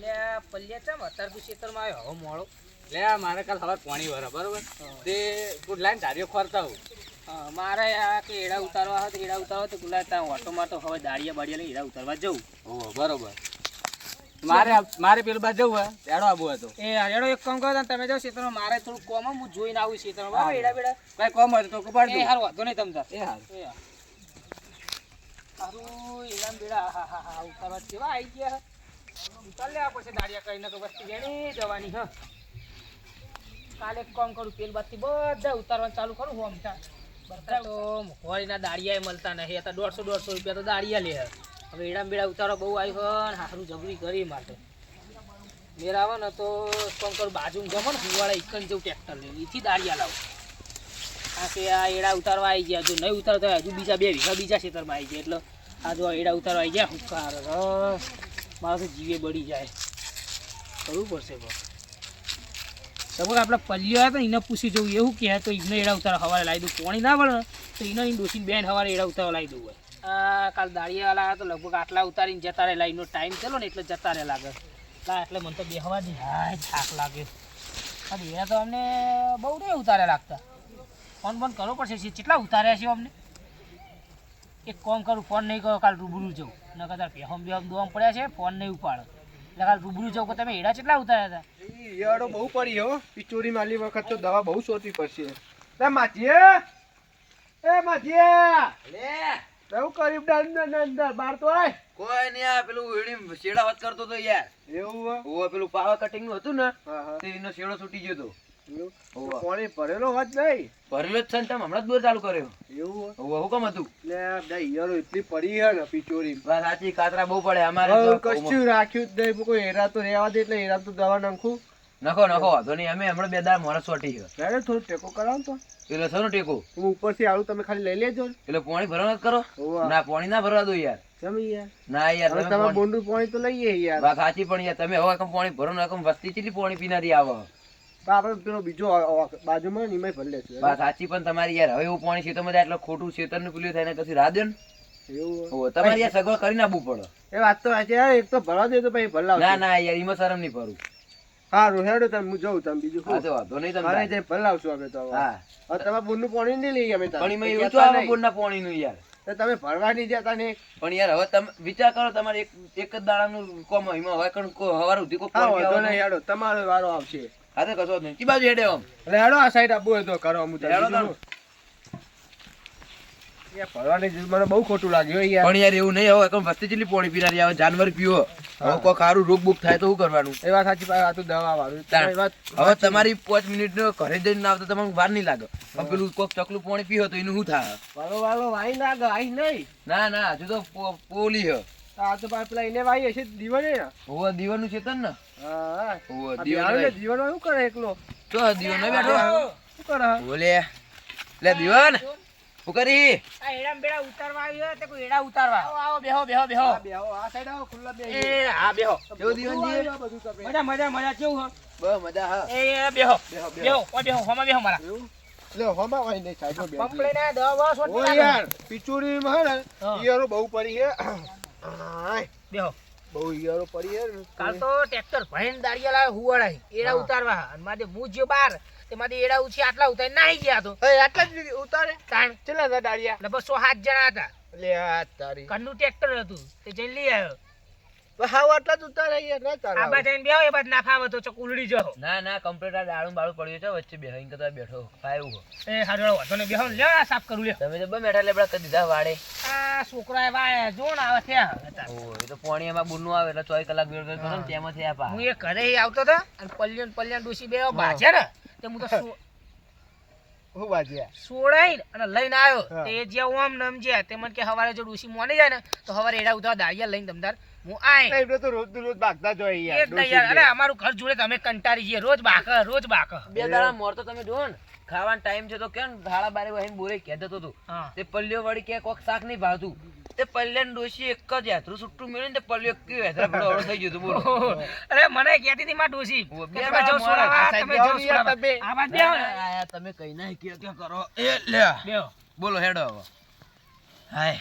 એટલે પલ્યા ચમ અત્યારે તું ખેતરમાં આવ્યો. હવે મોડો. એટલે મારે કાલ હવે પાણી ભરે બરોબર? તે ગુડ લાઈન ધાર્યો ખોરતા હું મારે આ કે એડા ઉતારવા હોય તો એડા ઉતારવા તો ગુલાબ ત્યાં ઓટોમાં તો હવે દાળિયા બાળિયા એડા ઉતારવા જવું. ઓ બરોબર. મારે મારે પેલું બાજુ જવું હોય એડો આબુ હતો. એ એડો એક કામ કરો તમે જાઓ ખેતરમાં મારે થોડું કોમ હું જોઈને આવું ખેતરમાં બરાબર એડા બેડા? કઈ કોમ હોય તો કપાડ હારું વાંધો નહીં તમ તાર એ હારું. હારું. એડા બેડા હા હા હા ઉતારવા કેવા આવી ગયા. હે. પછી દાળિયા કરીને તો વસ્તી વેણી જવાની હા. કાલે કામ કરું પેલ બાદથી બધા ઉતારવાનું ચાલુ કરું હું અમથા તો મોઘવારીના દાળિયા મળતા નહીં અત્યારે દોઢસો દોઢસો રૂપિયા તો દાળિયા લે. હવે એડા બેડા ઉતારો બહુ આવ્યો હોય ને હારું જબરી કરી માટે. મેર આવે ને તો કામ કરું બાજુ ગમો ને હુવાળા ઇકન જેવું ટ્રેક્ટર લે એથી દાળિયા લાવું. કારણ કે આ એડા ઉતારવા આવી ગયા જો નહીં ઉતારો હોય હજુ બીજા બે વીઘા બીજા ખેતરમાં આવી ગયા એટલે આ જો એડા ઉતારવા આવી ગયા હુંકાર રસ જીવે બળી જાય. કરવું પડશે બસ સપોઝ આપણે પલ્લીઓ હતા એને પૂછી જવું. એવું કહે તો એને એડા ઉતારવા હવારે લાવી દઉં. પોણી ના પડે તો એને એની ડોસીને બેન હવારે એડા ઉતારવા લાવી દઉં હોય. કાલ દાળિયાવાળા તો લગભગ આટલા ઉતારીને જતા રહેલા એનો ટાઈમ ચલો ને એટલે જતા રહે લાગે. એટલે મને તો બેહવા દે. હા થાક લાગે. અને એ તો અમને બહુ નહીં ઉતારે લાગતા. ફોન ફોન કરવો પડશે. કેટલા ઉતાર્યા છે અમને? એક કોમ કરું, ફોન નહીં કરો, કાલ રૂબરૂ જવું ન કદાચ બેહમ બેહમ દોમ પડ્યા છે ફોન નહીં ઉપાડો. એટલે કાલ રૂબરૂ જવું તમે હેડા કેટલા ઉતાર્યા હતા? ઈયળો બહુ પડી હો. પિચોરી માલી વખત તો દવા બહુ સોતી પડશે. તે માજીએ! એ માજીએ! એવું કરી અંદર ડર બાર તો આય. કોઈ નહીં આ પેલું વીણી શેડા વાત કરતો તો યાર. એવું ઓ પેલું પાવા કટિંગનું હતું ને હા હા. તે એનો શેડો છૂટી ગયો તો પાણી ભરેલો હોત નહીં. ભરેલો જ છે ને તમે હમણાં જ બોર ચાલુ કર્યો. એવું હો? ઓ હતું? લે બે એટલી પડી હે ને પિચોરી વાત સાચી કાતરા બહુ પડે અમારે કશું રાખ્યું જ નહીં કોઈ હેરા તો રહેવા દે એટલે હેરા તો દવા નાખું. નખો નખો વાંધો નહીં અમે હમણાં બે દાડા મોરસ સોટી ત્યારે થોડું ટેકો કરાવો તો. એટલે સનો ટેકો? હું ઉપરથી આવું તમે ખાલી લઈ લેજો એટલે પાણી ભરવા કરો? ના પાણી ના ભરવા દો યાર. તમે યાર? ના યાર તમે પાણી- બોંડું પાણી તો લઈએ યાર. વાત સાચી પણ યાર તમે હવે પાણી ભરો ને વસ્તી કેટલી પાણી પીનારી આવે? આપણે પેલો બીજો બાજુમાં ભરી લેશું સાચી પણ તમારી યાર હવે એવું પાણી ખેતરમાં જાય એટલે ખોટું ખેતર પેલું થાય ને કશું રાહ ને. એવું હોય. હોવે. તમારી યાર સગવડ કરી નાખવું પડે. એ વાત તો સાચી યાર એક તો ભરવા દે તો પછી ભરલાવ ના ના યાર એમાં શરમ નહીં ભરું હારું હેડો તમે હું જઉં તમે બીજું શું? વાંધો નહીં તમે જઈ ભરલાવશું અમે તો હા. હવે તમારે બોરનું પાણી નહીં લઈએ અમે. પણ એમાં એવું કહેતા આવે નહીં. પાણીનું યાર. તો તમે ભરવા નહીં જતા ને. પણ યાર હવે તમે વિચાર કરો તમારે એક એક જ દાડાનું કોમ એમાં હવે કણ હવાર સુધી કોઈ તમારો વારો આવશે. હા તો કશો નહીં. કી બાજુ હેડે આમ. હેડો આ સાઈડ આપવું હોય તો કરો હેડો મને બહુ ખોટું લાગ્યું હો યાર. પણ યાર એવું નહીં હવે કણ વસ્તી જેટલી પોણી પીનારી આવે જાનવર પીવો. હવે કોઈ ખારું રોગ બોગ થાય તો શું કરવાનું? એ વાત સાચી આ તો દવા વાળું. હવે તમારી પાંચ મિનિટ ઘરે જઈને ના આવતા તમને વાર નહીં લાગે. પેલું કોક ચકલું પાણી પીવો તો એનું શું થાય? વાળો વાળો વાઈ ના ગાય નહીં. ના ના હજુ તો પોલી હ. આ તો પેલા એને ભાઈ હશે દીવાને. ને હોવા દીવાનું છે તન ને? હા હા. હોવા આ દીવાનો શું કરે એકલો? તો દીવાનો બેઠો. શું કરે? બોલે. લે દીવાન. શું કરી? આ એડા બેડા ઉતારવા આવ્યો તે કોઈ એડા ઉતારવા. આવો આવો બેહો બેહો બેહો. આ બેહો, આ સાઈડ આવો, ખુલ્લા બેહો એ હા બેહો. કેવું દીવાનજી. મજા મજા મજા કેવું હો? બહુ મજા હા. એ બેહો. બેહો, બેહો. ઓ બેહો હોમાં બેહો મારા? લે, હોમાં પંપ લઈને દવા ઓ યાર, હે બહુ પડી છે. બેહો. બહુ પડી કાલ તો ટ્રેક્ટર લાવે હુવાડા એડા ઉતારવા. અને માથે હું બાર તેમાંથી એડા ઉછી આટલા ઉતારી નાહી ગયા તો. એ, આટલા જ ઉતારે? તાણ. હતા ડાળિયા લગભગ સાત જણા હતા. લે આ તારી. ઘરનું ટ્રેક્ટર હતું. તે જઈ લઈ આવ્યો. તો હાવ આટલા જ ઉતારે યાર ના ચાલે આ બાજુ આવીને બેહો એ બાજુ ના ફાવે તો ચોક ઉલડી જાઓ. ના ના કમ્પ્લીટ આ બાળું પડ્યું છે વચ્ચે બેઠો એ બેહો આ સાફ કરું લ્યો. તમે તો બે મેઠા લેબડા કરી દીધા વાડે આ છોકરા આવે ઓ એ તો પાણી એમાં બુનનું આવે એટલે ચોવીસ કલાક વેળ વેળ કરો ને તેમાં થયા પા. હું એ ઘરે આવતો હતો અને પલ્યો ને ડોસી બે બાજ્યા ને તે હું તો સો- હું બાજ્યા સોડાઈને અને લઈને આવ્યો. તે જે ઓમ તે મને કે હવારે જો ડુસી મોને જાય ને તો હવારે એડા ઉતાર દાળિયા લઈને તમતાર હું આય. એમને તો રોજ રોજ ભાગતા જ હોય યાર જ યાર અરે અમારું ઘર જોડે તમે કંટાળી જઈએ રોજ બાક રોજ બાક બે દાડા મોર તો તમે જુઓ ને ખાવાનો ટાઈમ છે તો કેમ થાળા બારે વહીને બોરે કહેતો હતો તે. પલ્લીઓ વળી કે કોક શાક નહીં ભાવતું. તે પલ્લે ડોશી એક જ યાત્રું સુટ્ટું મેળ્યું ને તે પલ્લીઓ કેવું હેતરા ભેળો અવળો થઈ ગયું હતું બોલો. અરે મને કહેતી હતી માં ડોશી. બે તમે જો જો. આ આયા કઈ ના કે કે કરો. એ લે બોલો હેડો હવે. હાય.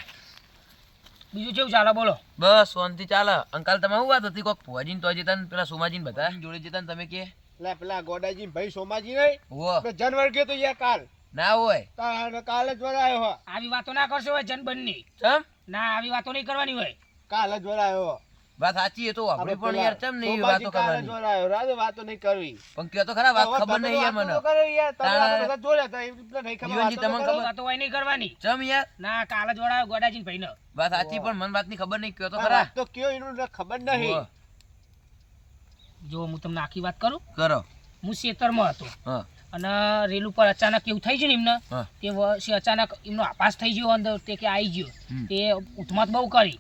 બીજું કેવું ચાલે? બોલો. બસ શાંતિ ચાલે. અંકલ તમે શું વાત હતી? કોક ભુવાજીને તો જતા ને પેલા સોમાજીને બધા? જોડે જતા તમે કે? લે પેલા ગોડાજી ભાઈ સોમાજી નહીં? હો તો જાનવર ગયો તો યાર કાલ. ના હોય. કાલે કાલ જ વરાયો હો. આવી વાતો ના કરશો હોય જનબનની. ચમ? ના આવી વાતો નહીં કરવાની હોય. કાલ જ વરાયો વાત સાચી એ તો આપણે પણ યાર ચમ નહીં વાતો કરવાની? વરાયો વાતો નહીં કરવી. પણ કે તો ખરા વાત ખબર નહીં યાર મને. તો કરો યાર, તમે તાણા- આ બધા જોડ્યા હતા, એ નહીં ખબર, જીવનજી, તમને ખબર? વાતો હોય નહીં કરવાની. ચમ યાર? ના કાલે જોડાયો ગોડાજી ભાઈ ને વાત સાચી પણ મન વાતની ખબર નહીં કયો તો ખરા? તો કયો એનું ખબર નહીં. જો હું તમને આખી વાત કરું? કરો. હું શેતરમાં હતો. અને રેલ ઉપર અચાનક એવું થઈ ગયું ને એમને કે તે અચાનક એમનો આપાસ થઈ ગયો અંદર તે કે આવી ગયો. તે ઉઠમાત બહુ કરી.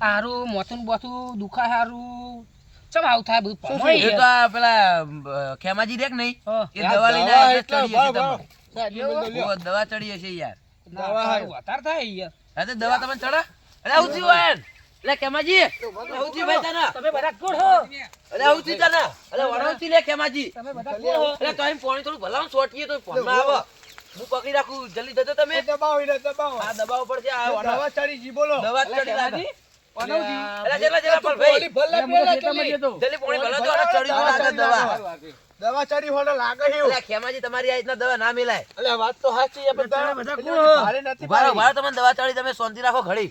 હારું મોથું બોથું દુખા હારું. ચમ આવું થાય બધું? એ તો આ પેલા ખેમાજી દેખ નહીં? એ દવા લઈને દવા આવ્યા એટલે ચડી હશે ભાવ, ભાવ. તમને. સાહેબ, એનું તો લ્યો. ઓહો, દવા ચડી હશે યાર. દવા. વધારે થાય યાર. હા તો દવા તમે ચડા? અરે આવું થયું હોય. એટલે કેમાજી આવું ભાઈ તને. તમે બધા કોણ હો? અરે આવું તને. અરે વડાવું લે કેમાજી તમે બધા કોણ હો? અરે તો એમ પાણી થોડું ભલામ સોટીએ તો ફોનમાં આવો હું પકડી રાખું જલ્દી જજો તમે. દબાવો, એને દબાવો. આ દબાવો પર છે આ દવા ચડી જી, બોલો. દવા ચડી લાગે. પણ પાણી દવા દવા. ચડી. હોને લાગે એવું. ખેમાજી તમારી આ રીતના દવા ના મિલાય. અલે વાત તો સાચી છે બધા. એટલે? ભારે નથી રહો, તમને દવા ચડી તમે શાંતિ રાખો ઘડી.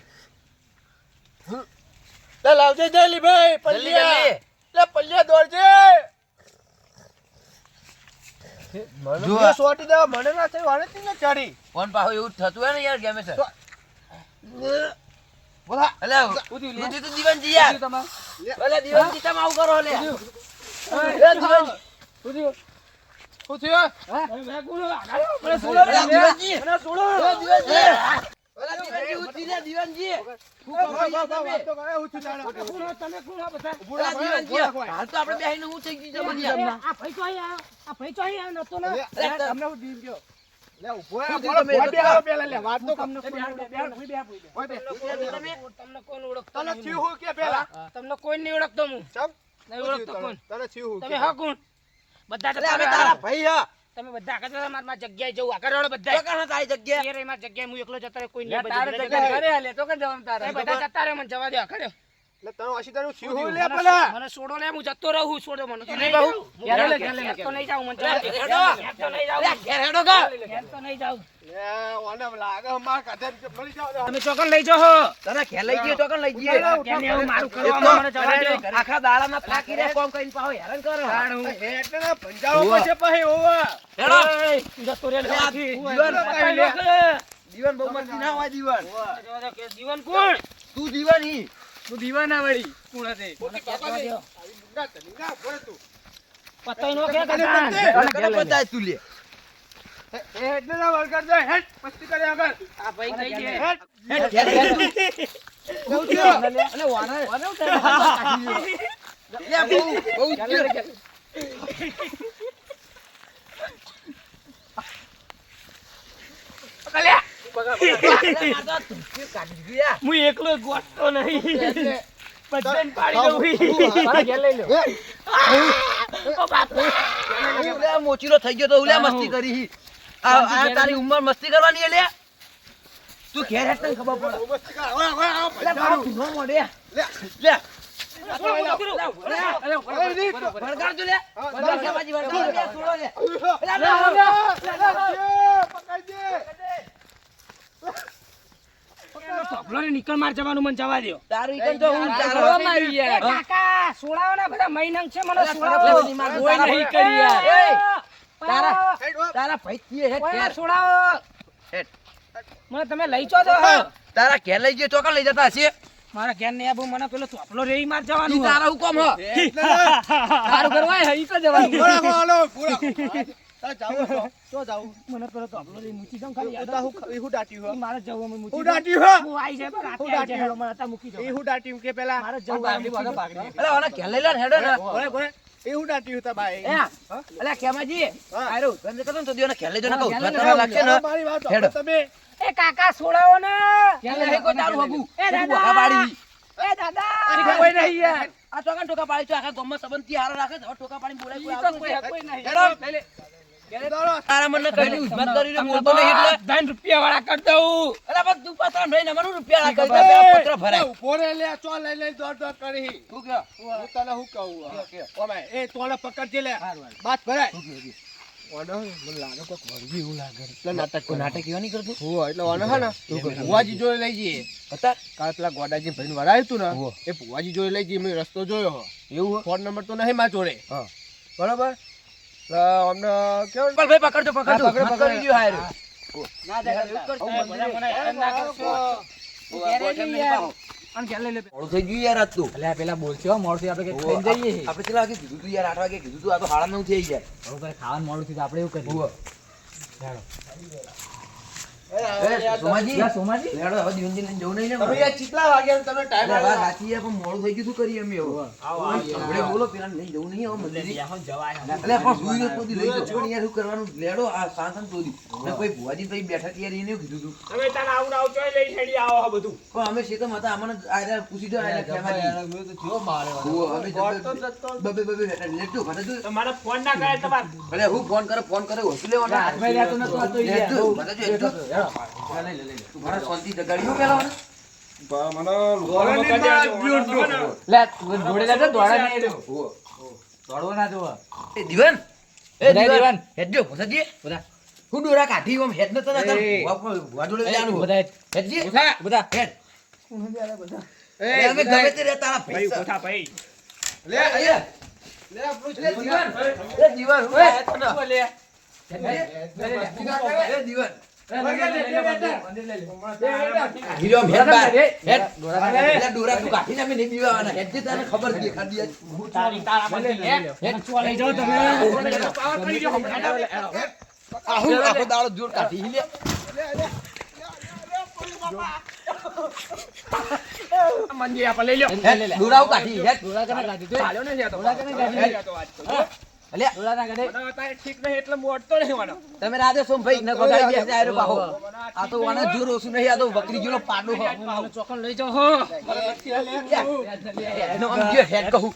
લે લાવજે જલ્દી ભાઈ, પલ્લિયા. લે પલ્લિયા દોડજે. જો સોટી દેવા મને ના થઈ વાળે ચડી. ફોન પાછું એવું થતું હોય ને યાર ગેમે સર બોલા. અલે ઉધી તો દીવાનજી યાર. અલે દીવાનજી તમે આવું કરો લે. એ દીવાનજી. કોણ? મને મને ઉધી હું હાલ થઈ ગયું તમને. કોઈ નહીં. ઓળખતો હું? નહીં ઓળખતો કોણ? તમે કે? હા કોણ? બધા. તારા ભાઈ હા. તમે બધા આગળ રહો. જગ્યાએ જવું. આગળ વાળો બધા ચોકાના તારી જગ્યા એ રહી મારી જગ્યાએ. હું એકલો જતો કોઈ નહીં તારે જગ્યાએ ઘરે હાલે તો કે જવાનું તારે? બધા જતા રહો મને જવા દે આગળ લે, તને થયું હું લે પેલા. મને છોડો લે હું જતો રહું છોડો મને નહીં નહીં બહુ. ઘેર લે, ઘેર લે, તો નહીં જાઉં મને હેડો. તો નહીં જાઉં. ઘેર હેડો કા ઘેર તો નહીં જાઉં. લે, ઓને લાગે માર કાઢે મળી જાવ તમે ચોકન લઈ જાઓ તને ઘેર લઈ ગયો ચોકન લઈ ગયો. કેમ એવું મારું કરવામાં મને જવા દે. આખા દાડામાં થાકી રે કોમ કરીને પાછો હેરાન કરો. એટલે ના પછી. હેડો. જતો રહે લે. દીવાન બતાવી લે. દીવાન બહુ મસ્તી ના હોય. દીવાન જીવન. કોણ? તું દીવાન હી મોટી કાકા દે. આવી ડુંગા તડીંગા, ઊભો રહે તું. પતાઈ નો કે. કને પતાય તું લે એટલે ના વળગાડ દે, હેટ, મસ્તી કરે આગળ. આ ભાઈ કઈ દે. હેટ. હેડ, થયું? અલે વાના વાના લે બહુ બહુ. કલ્યા. પગા તું કાઢી ગયા હું એકલો ગોઠતો નહીં એટલે બધાને પાડી દઉં મારા ઘેર લઈ લો ઓ બાપા. ઉલે મોચીલો થઈ ગયો તો ઉલ્યા મસ્તી કરી આ આ તારી ઉંમર મસ્તી કરવાની હે લે તું ઘેર હેઠ તને ખબર પડે લે મારું નો મોડે લે. લે અરે, રીત. વળગાડ તું લે વળગાડ ખેમાજી વળગાડ લે છોડો લે નીકળ માર જવાનું મને જવા દો તારું ઈકન તો હું તારો એ કાકા, સોડાઓના બધા મહિનંગ છે, મને અરે, સોડાઓ. તારા ભાઈની માર કોઈ નહીં કરી યાર. તારા- તારા તારા ભાઈ થી હેઠ ઓય, ઘેર. મને તમે લઈ છો તો તારા ઘેર લઈ ગયો ચોકા લઈ જતા હશે. મારા ઘેર ને આબુ મને પેલો ચોપલો રેઈ માર જવાનું તારા હુકમ હ. સારું કરવા હઈ તો જવાનું મને પેલો ચોપલો રેઈ મૂકી દઉં ખાલી યાદ આવે. મારે જવું અમે મૂકી દઉં. હું આઈ જાય રાતે આઈ જાય. મને અત્યારે મૂકી દો. મારે જવું હોય, મૂકી દો. અરે ઓલા ઘેર લઈ લે ને, હેડો ને એ, અલા કરતો તો દિયોને લઈ ને કહું હેડો. કાકા સોડાઓ ને ઘેર લઈ કોઈ તારું હગું. એ દાદા. ભૂખા પાડી. એ દાદા કોઈ નહીં યાર. આ ચોકન ટોકા પાડી તો આખા ગામમાં સંબંધ હારો રાખે. હવે ટોકા પાડીને બોલાય કોઈ તો નહીં. હેડો. તારા મને કઈ ઉસ્માત કરી બોલતો નહીં એટલે ત્રણ રૂપિયા વાળા કરી દઉં. અલા બસ તું પાછા ભાઈ નવાનું રૂપિયા કરી દે પત્ર ભરાય. ઊભો લે ચો લઈ લઈ દોડ દોડ કરી. તું કે હું તને શું કહું? ઓમે એ તોલે પકડજે લે. બાત ભરાય. ઓનો મને લાગે કોક વળગી એવું લાગે. એટલે નાટક કોઈ નાટક એવા નહીં કરતું? હો એટલે ઓનો હે ને ભુવાજી જોડે લઈ જઈએ. હતા? કાલ પેલા ગોડાજી ભાઈ વરાયું તું ને એ પુવાજી જોડે લઈ જઈએ મેં રસ્તો જોયો. એવું ફોન નંબર તો નહીં મા જોડે. બરોબર? અમને કેવું? પણ ભાઈ પકડજો પકડજો. પકડો, પકડો. ના યાર. થઈ ગયું આજ તો અલ્યા પેલા બોલશે મોડું આપણે જઈએ. આપણે કેટલા વાગે કીધું તું યાર? આઠ વાગે કીધું તું આ તો સાડા નવ થઈ જાય હવે ખાવાનું મોડું થયું આપણે એવું કરીએ. ચાલો. અમે હવે? આપણે બોલો પેલા લઈને જવું નહીં હવે. મંદિરે. અલે પણ સુઈ નથી પોતી લઈ જાઓ. પણ યાર શું કરવાનું? લેડો આ સાંજ સાંજ તોડી. ને કોઈ ભુવાજી તો અહીં બેઠા હતા યાર એને એવું કીધું તું. પણ અમે શેતમ હતા અમને પૂછી દો આયરા ખેમાજી. ઓહો, અમે જતો- બબે બબે બેઠા. લેટજો, ભલે તું. ભલે હું ફોન કરે ફોન કરે બધા બધા. હું ડોરા કાઢી ઓમ હેડ નતો નતો વાડોલે જાનું બધા હેડજી બધા. હેડ એ અમે ગમે તે રે તારા ભાઈ લે આયા લે આપણું લે દીવાન એ દીવાન હું આયા તો ના. લે. એ લે. લે. લે. પેલા જોર કાઢી લે મંજી આપણે લઈ લ્યો. ડોરા કાઢી હેડ કને કાઢી તું? દોડા કને કાઢી? તમે રાધે સોમ ભાઈ ને બગાડી ગયા આયરો પાહો. આ તો વાના નહીં આ તો બકરી જેલો પાડો હો. ચોકન લઈ જાઓ હો. એનો આમ ગયો હેડ કહું.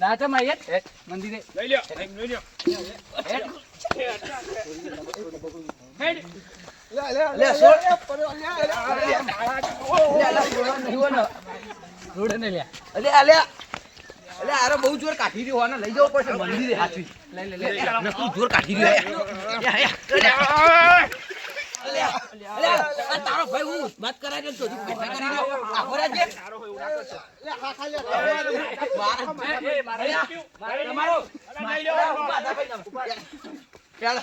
ના તો. મારી હેડ. મંદિરે. આરો બહુ જોર કાઢી રહ્યો હોને લઈ જવો પડશે મંદિરે હાચવી ભાઈ હું વાત કરાવી જોર કાઢી રહ્યો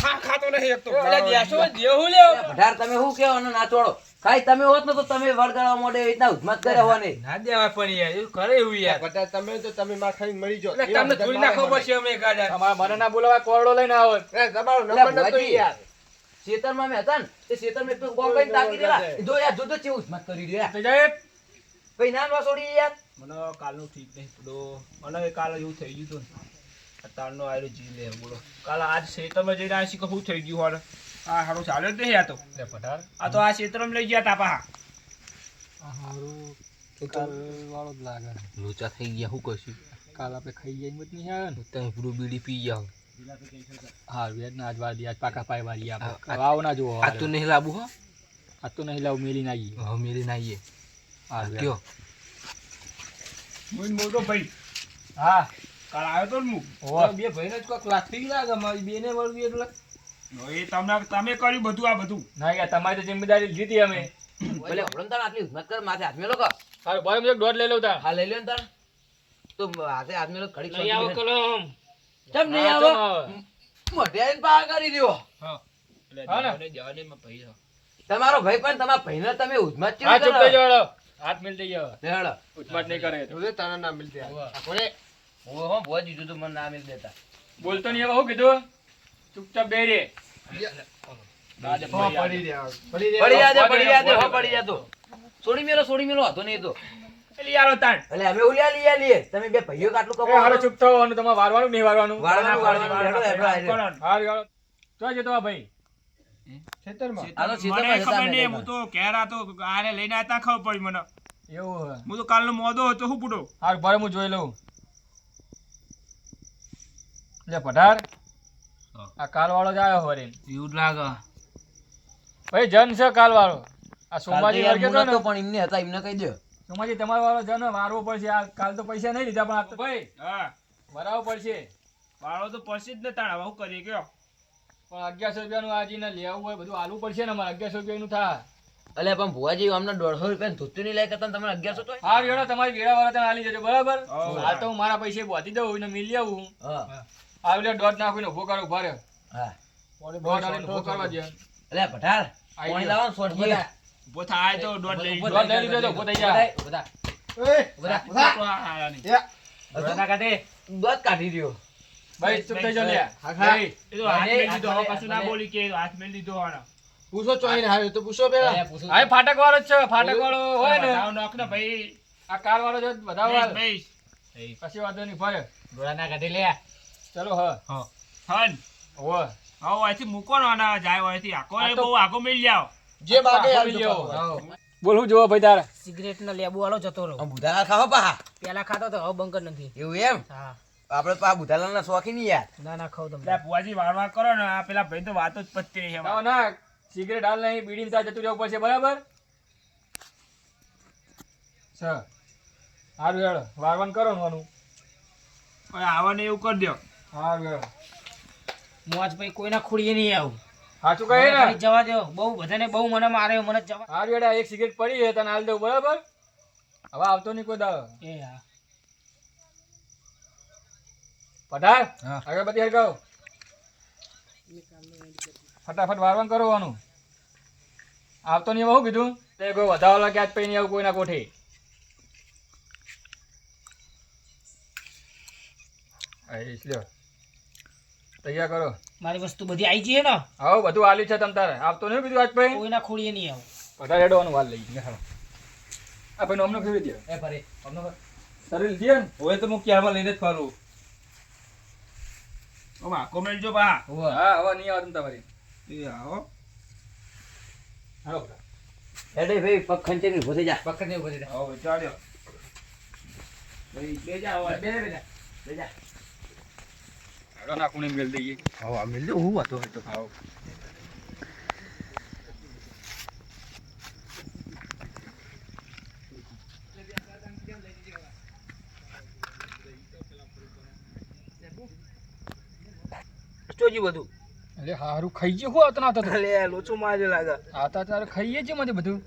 પેલા દેશોમાં દેવું લેવું. તમે શું કેવો ના છોડો ખાઈ તમે હોત ને તો તમે વળગાડવા મોડે એવી રીતના હુકમત કર્યા હોવા ના દેવાય પણ યાર, એવું કરે એવું યાર. બધા તમે તો તમે માર ખાઈને મરી જાઓ. તમને ધોઈ નાખવો પડશે અમે ગાડા. તમારા મને ના બોલાવાય, કોરડો લઈને આવો. એ તમારો નંબર નતો ભુવાજી, યાર. ખેતરમાં મેં હતા ને તે ખેતરમાં એક તો કોમ કરીને તાકી દેલા. જો યાર જો તો ચેવું હુકમત કરી રહ્યો યાર. તો જાય. કઈ ના ન છોડી યાર મને કાલનું ઠીક નહીં મને કાલે એવું થઈ ગયું હતું ને અત્યારનો આયરો જી લે બોલો. કાલ આજ ખેતરમાં જઈને આ શીખો શું થઈ ગયું હોને આ હારો ચાલ્યો જ નહીં આ તો. લે, પધાર. આ તો આ ખેતરમાં લઈ ગયા તા પાહા. લોચા થઈ ગયા હું કશું કાલ આપણે ખાઈ જાય મત નહીં આવે ને? તમે પૂરું બીડી પી જાઓ હા વેદ ના આજ વાદી આજ પાકા પાય વાળી આપણે આવો ના જોવો આ તો નહીં લાવું હો. આ તો નહીં લાવું મેલી ના આવીએ હા મેલી ના આવીએ હા કયો? મોટો ભાઈ. હા. કાલ આવ્યો તો ને હું. બે ભાઈને જ કોઈક લાગતી લાગે મારી બેને વળવી એટલે. એ તમને તમે કર્યું બધું આ બધું. ના યાર તમારી તો જિમ્મેદારી લીધી અમે. ભલે હમણાં આટલી હિંમત કર માથે હાથ મેલો કર હારું ભાઈ હું દોઢ લઈ લઉં તાર. હા લઈ લ્યો તાર. તો હાથે હાથ મેલો ઘડીક લઈ આવો કલમ. કેમ નહીં આવો? મોઢે આવીને પાર કરી દ્યો. હા. ને? જવાને જવાને માં ભાઈ તમારો ભાઈ પણ તમારા ભાઈને તમે ઉધમત હા કેવી ચૂપ થઈ જાઓ હેડો. હાથ મિલ હવે. હેડો. ઉચમાટ નહીં કરે. તો. તારા ના મિલતે કોને? હું હો ભુવા દીધું તું મને ના મેલ દેતા. બોલતો નહીં હવે શું કીધું? ચૂપચાપ બે રે. દાદા હો ભાઈ પડી રહ્યા પડી પડી રહ્યા જાજે પડી જાજે હો પડી પડી જાતો છોડી મેલો છોડી મેલો હતો નહીં તો. યાર તાણ. એટલે અમે ઉલ્યા લઈએ લઈએ તમે બે ભાઈઓ કાટલું એ હાલો ચૂપ થવાનું તમારે વારવાનું નહીં વારવાનું? હેડો હેડો. હારું તો જતો આ ભાઈ? ખેતરમાં? હાલો મને સીધો ખબર નહીં હું તો ઘેર હતો આને લઈને આતા ખબર પડી મને. એવું હું તો કાલનો મોદો હતો શું પૂડો હાર ભરે હું જોઈ લઉં. લે પઢાર હા. આ કાલવાળો જ આવ્યો વળી એવું લાગે. ભાઈ જન છે કાલવાળો. આ સોમાજી વર્ગે તો ને. પણ એમને હતા એમને કહી દો. સોમાજી તમારો વાળો જન વારવો પડશે. આ કાલ તો પૈસા નહીં લીધા પણ આ ભાઈ હા. ભરાવો પડશે. વાળો તો પછી જ ને તાણ શું કરીએ કયો? પણ અગિયારસો રૂપિયાનું આજે ને લેવું હોય બધું આલવું પડશે ને અમારે. અગિયારસો રૂપિયાનું થાય. અલે પણ ભુવાજી અમને દોઢસો રૂપિયા ધોતું નહીં લાયક હતા તમે અગિયારસો તો હા વેળા તમારી વેળા વાળા તમે આલી જજો બરાબર? હાલ તો હું મારા પૈસે બોધી દઉં ને મિલી આવું હા. આ એટલે દોઢ નાખીને ઊભો કરો ઊભા રહ્યો હા. દોઢ આવીને ઊભો કરવા દે. અલે પઠાર પાણી લાવો ને શોર્ટ બધા ઊભો થાય તો દોઢ લઈ લીધો. દોઢ લઈ લીધો તો ઊભો થઈ જા બધા ઓય બધા હારા નહીં. દોઢ ના કાઢે. કાઢી દ્યો. ભાઈ ચૂપ થઈ લે હા, ભાઈ. એ તો હાથ મેલી દીધો હવે પાછું ના બોલી કે હાથ મેલી દીધો આનો. પૂછો ચોઈને હાર્યો તો પૂછો પેલા. આ ફાટક વાળો જ છે ફાટક વાળો હોય ને. બતાવો નાખ ને ભાઈ. આ કાર વાળો છે બધા વાળો ભાઈ. પછી વાંધો નહીં ભરે. ગોળા ના કાઢી લે ચલો હ. હન. હોવે. આવો અહીંથી મૂકો ને આના જાય અહીંથી. આખો આ એ બહુ આખો મિલ જાવ જે માગે આવી જાવ. બોલ હું જોવો ભાઈ તારે? સિગરેટ ના લેબુ વાળો જતો રહ્યો. બુધાલા ખાવા પા પેલા ખાતો તો હવે બંકર નથી. એવું એમ? હા. આપણે પા બુધાલા ના શોખી નહીં યાર. ના ના ખાવ તમે. તમને ભુવાજી વાર વાર કરો ને આ પેલા ભાઈ તો વાતો જ પત્તી નહીં ના ના સિગરેટ હાલ નહીં બીડી ત્યાં જતું રહેવું પડશે બરાબર? સર હારું હેડ. વારવાન કરો ને આનું હવે આવા એવું કરી દો હારું હેડો મોજ ભાઈ કોઈના ખોડીએ નહીં આવું. સાચું કહે ને. જવા દો. બહુ બધાને બહુ મને મારે મને જવા હા હેડો એક સિગરેટ પડી છે તને હાલ દઉં બરાબર? હવે આવતો નહીં કોઈ દાવ એ હા. પધાર. હા. અગરબત્તી હરગાવ ફટાફટ વારવાન કરવાનું. આવતો નહીં બહુ કીધું? તે કોઈ વધાવાલા ક્યાં પૈ નહીં આવું કોઈના કોઠે. એટલે લ્યો. તૈયાર કરો. મારી વસ્તુ બધી આવી જઈએ ને? આવો બધું આલી છે તમ તારે. આવતો નહીં બીજું આજ ભાઈ? કોઈના ખોડીએ નહીં આવું. પધાર હેડવાનું વાલ લઈ ગયો. આ ભાઈ અમને ફેરવી દે એ ફરી શરીર દે ને. હવે તો હું ક્યારમાં લઈને જ ફરું. ઓ આખો મેલજો બા. હા હવે નહીં આવે તમ તમારી. એ આવો. હાલો. હેડે ભાઈ પગ ખંચેરી ઊભો થઈ જા. નહીં ઊભો થઈ જા. હવે ચાલ્યો. ભાઈ બે જા હવે. બે બે જા. હા હું આવો ચોજી બધું? અરે હારું ખાઈ ગયું હું આતો નાતો તો. લે લોચો મારે લાગે. આતા તારે ખાઈએ છે મને બધું.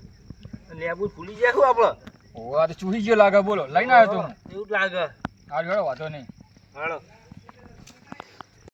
લેબુ ફૂલી જાય શું આપડે ઓ આ તો ચૂહી ગયો લાગે બોલો. લઈને આવ્યો તો એવું લાગે. હારું હેડો વાંધો નહીં. હાલો.